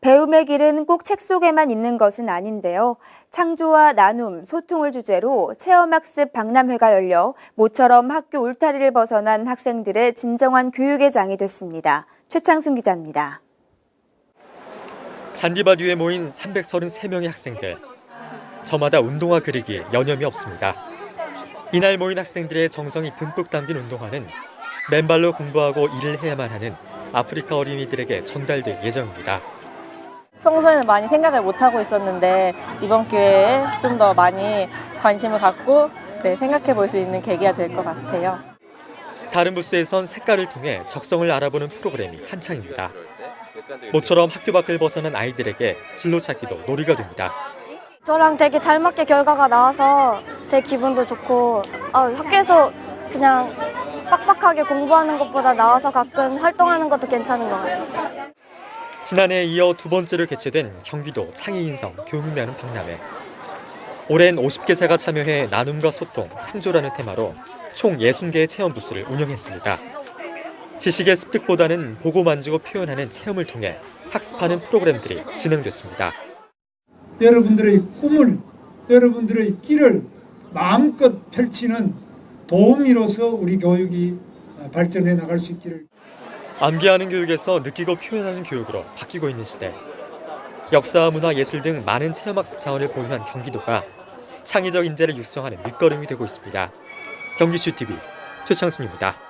배움의 길은 꼭 책 속에만 있는 것은 아닌데요. 창조와 나눔, 소통을 주제로 체험학습 박람회가 열려 모처럼 학교 울타리를 벗어난 학생들의 진정한 교육의 장이 됐습니다. 최창순 기자입니다. 잔디밭 위에 모인 333명의 학생들. 저마다 운동화 그리기 여념이 없습니다. 이날 모인 학생들의 정성이 듬뿍 담긴 운동화는 맨발로 공부하고 일을 해야만 하는 아프리카 어린이들에게 전달될 예정입니다. 평소에는 많이 생각을 못 하고 있었는데 이번 기회에 좀 더 많이 관심을 갖고 네, 생각해 볼 수 있는 계기가 될 것 같아요. 다른 부스에선 색깔을 통해 적성을 알아보는 프로그램이 한창입니다. 모처럼 학교 밖을 벗어난 아이들에게 진로 찾기도 놀이가 됩니다. 저랑 되게 잘 맞게 결과가 나와서 되게 기분도 좋고 아, 학교에서 그냥 빡빡하게 공부하는 것보다 나와서 가끔 활동하는 것도 괜찮은 것 같아요. 지난해에 이어 두 번째로 개최된 경기도 창의인성 교육나눔 박람회. 올해는 50개사가 참여해 나눔과 소통, 창조라는 테마로 총 60개의 체험 부스를 운영했습니다. 지식의 습득보다는 보고 만지고 표현하는 체험을 통해 학습하는 프로그램들이 진행됐습니다. 여러분들의 꿈을 여러분들의 길을 마음껏 펼치는 도우미로서 우리 교육이 발전해 나갈 수 있기를 암기하는 교육에서 느끼고 표현하는 교육으로 바뀌고 있는 시대. 역사와 문화, 예술 등 많은 체험학습 자원을 보유한 경기도가 창의적 인재를 육성하는 밑거름이 되고 있습니다. 경기슈 TV 최창순입니다.